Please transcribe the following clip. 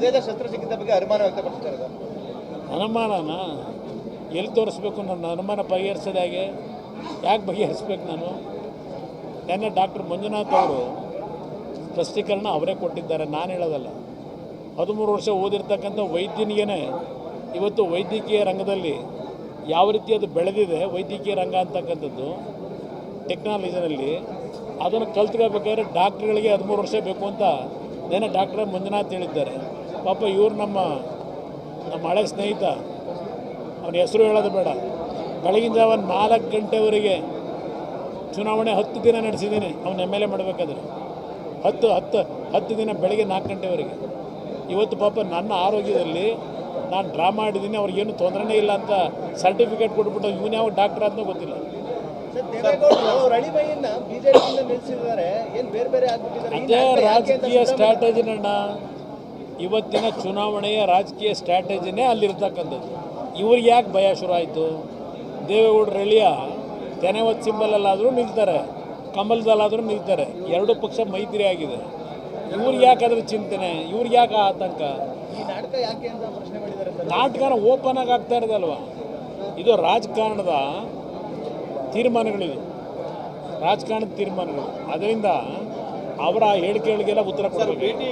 ಹೃದಯದ ಶಸ್ತ್ರಚಿಕಿತ್ಸೆ ಬಗ್ಗೆ ಅನುಮಾನ ವ್ಯಕ್ತಪಡಿಸ್ತಾರೆ. ಅನುಮಾನನ? ಎಲ್ಲಿ ತೋರಿಸ್ಬೇಕು ನನ್ನ ಅನುಮಾನ ಬಗೆಹರಿಸೋದು ಹಾಗೆ? ಯಾಕೆ ಬಗೆಹರಿಸ್ಬೇಕು ನಾನು? ನನ್ನ ಡಾಕ್ಟರ್ ಮಂಜುನಾಥ್ ಅವರು ಸ್ಪಷ್ಟೀಕರಣ ಅವರೇ ಕೊಟ್ಟಿದ್ದಾರೆ, ನಾನು ಹೇಳೋದಲ್ಲ. ಹದಿಮೂರು ವರ್ಷ ಓದಿರ್ತಕ್ಕಂಥ ವೈದ್ಯನಿಗೇ ಇವತ್ತು ವೈದ್ಯಕೀಯ ರಂಗದಲ್ಲಿ ಯಾವ ರೀತಿ ಅದು ಬೆಳೆದಿದೆ, ವೈದ್ಯಕೀಯ ರಂಗ ಅಂತಕ್ಕಂಥದ್ದು, ಟೆಕ್ನಾಲಜಿನಲ್ಲಿ, ಅದನ್ನು ಕಲ್ತ್ಕೋಬೇಕಾದ್ರೆ ಡಾಕ್ಟ್ರುಗಳಿಗೆ ಹದಿಮೂರು ವರ್ಷ ಬೇಕು ಅಂತ ನೆನೆ ಡಾಕ್ಟರ್ ಮಂಜುನಾಥ್ ಹೇಳಿದ್ದಾರೆ. ಪಾಪ ಇವ್ರು ನಮ್ಮ ನಮ್ಮ ಹಳೆ ಸ್ನೇಹಿತ. ಅವನ ಹೆಸರು ಹೇಳೋದು ಬೇಡ. ಬೆಳಗಿನ ಜಾವ ನಾಲ್ಕು ಗಂಟೆವರೆಗೆ ಚುನಾವಣೆ ಹತ್ತು ದಿನ ನಡೆಸಿದ್ದೀನಿ. ಅವನ ಎಂ ಎಲ್ ಎ ಮಾಡಬೇಕಾದ್ರೆ. ಹತ್ತು ಹತ್ತು ಹತ್ತು ದಿನ ಬೆಳಗ್ಗೆ ನಾಲ್ಕು ಗಂಟೆವರೆಗೆ. ಇವತ್ತು ಪಾಪ ನನ್ನ ಆರೋಗ್ಯದಲ್ಲಿ ನಾನು ಡ್ರಾ ಮಾಡಿದ್ದೀನಿ. ಅವ್ರಿಗೇನು ತೊಂದರೆನೇ ಇಲ್ಲ ಅಂತ ಸರ್ಟಿಫಿಕೇಟ್ ಕೊಟ್ಬಿಟ್ಟು ಇವನು ಯಾವ ಡಾಕ್ಟರ್ ಅಂತ ಗೊತ್ತಿಲ್ಲ. ಅದೇ ರಾಜಕೀಯ ಸ್ಟ್ರಾಟಜಿನಣ್ಣ ಇವತ್ತಿನ ಚುನಾವಣೆಯ ರಾಜಕೀಯ ಸ್ಟ್ರಾಟಜಿನೇ ಅಲ್ಲಿರ್ತಕ್ಕಂಥದ್ದು. ಇವ್ರಿಗೆ ಯಾಕೆ ಭಯ ಶುರು ಆಯಿತು? ದೇವೇಗೌಡರ ಎಳಿಯ ತೆನೆವತ್ ಸಿಂಬಲಲ್ಲಾದರೂ ನಿಲ್ತಾರೆ ಕಮಲದಲ್ಲಾದರೂ ನಿಲ್ತಾರೆ ಎರಡು ಪಕ್ಷ ಮೈತ್ರಿ ಆಗಿದೆ. ಇವ್ರಿಗೆ ಯಾಕೆ ಅದ್ರ ಚಿಂತನೆ? ಇವ್ರಿಗೆ ಯಾಕೆ ಆತಂಕ? ನಾಟಕ ನಾಟಕನ ಓಪನ್ ಆಗಿ ಆಗ್ತಾ ಇರೋದಲ್ವ ಇದು ರಾಜಕಾರಣದ ತೀರ್ಮಾನಗಳಿವೆ. ರಾಜಕಾರಣದ ತೀರ್ಮಾನಗಳು. ಅದರಿಂದ ಅವರ ಹೇಳಿಕೆಗಳಿಗೆಲ್ಲ ಉತ್ತರ ಕೊಡಬೇಕು